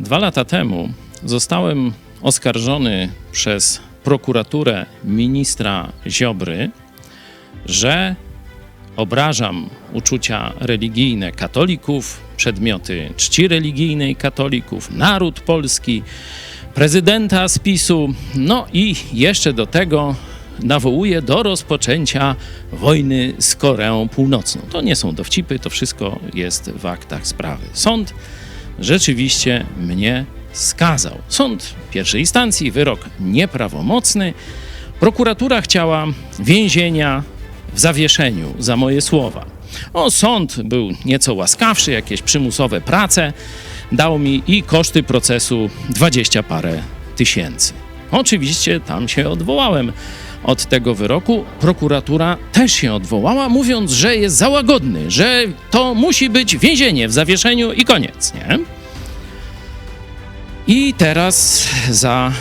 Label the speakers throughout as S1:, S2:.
S1: Dwa lata temu zostałem oskarżony przez prokuraturę ministra Ziobry, że obrażam uczucia religijne katolików, przedmioty czci religijnej katolików, naród polski, prezydenta z PiSu, no i jeszcze do tego nawołuje do rozpoczęcia wojny z Koreą Północną. To nie są dowcipy, to wszystko jest w aktach sprawy. Sąd rzeczywiście mnie skazał. Sąd pierwszej instancji, wyrok nieprawomocny. Prokuratura chciała więzienia w zawieszeniu za moje słowa. O, sąd był nieco łaskawszy, jakieś przymusowe prace. Dał mi i koszty procesu dwadzieścia parę tysięcy. Oczywiście tam się odwołałem od tego wyroku. Prokuratura też się odwołała, mówiąc, że jest za łagodny, że to musi być więzienie w zawieszeniu i koniec, nie? I teraz za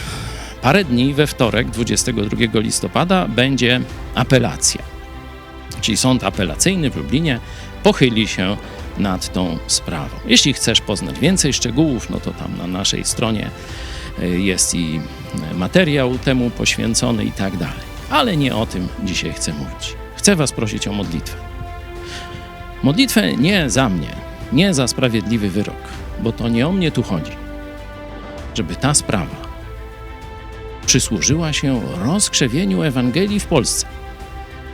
S1: parę dni, we wtorek, 22 listopada, będzie apelacja. Czyli sąd apelacyjny w Lublinie pochyli się nad tą sprawą. Jeśli chcesz poznać więcej szczegółów, no to tam na naszej stronie y, jest i materiał temu poświęcony i tak dalej. Ale nie o tym dzisiaj chcę mówić. Chcę Was prosić o modlitwę. Modlitwę nie za mnie, nie za sprawiedliwy wyrok, bo to nie o mnie tu chodzi. Żeby ta sprawa przysłużyła się rozkrzewieniu Ewangelii w Polsce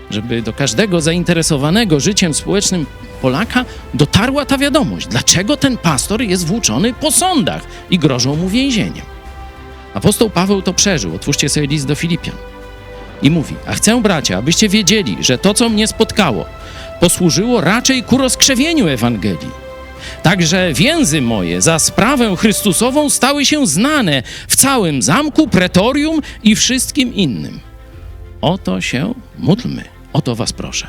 S1: żeby do każdego zainteresowanego życiem społecznym Polaka dotarła ta wiadomość, dlaczego ten pastor jest włóczony po sądach i grożą mu więzieniem. Apostoł Paweł to przeżył. Otwórzcie sobie list do Filipian. I mówi: A chcę, bracia, abyście wiedzieli, że to, co mnie spotkało, posłużyło raczej ku rozkrzewieniu Ewangelii. Także więzy moje za sprawę Chrystusową stały się znane w całym zamku, pretorium i wszystkim innym. O to się módlmy. O to was proszę.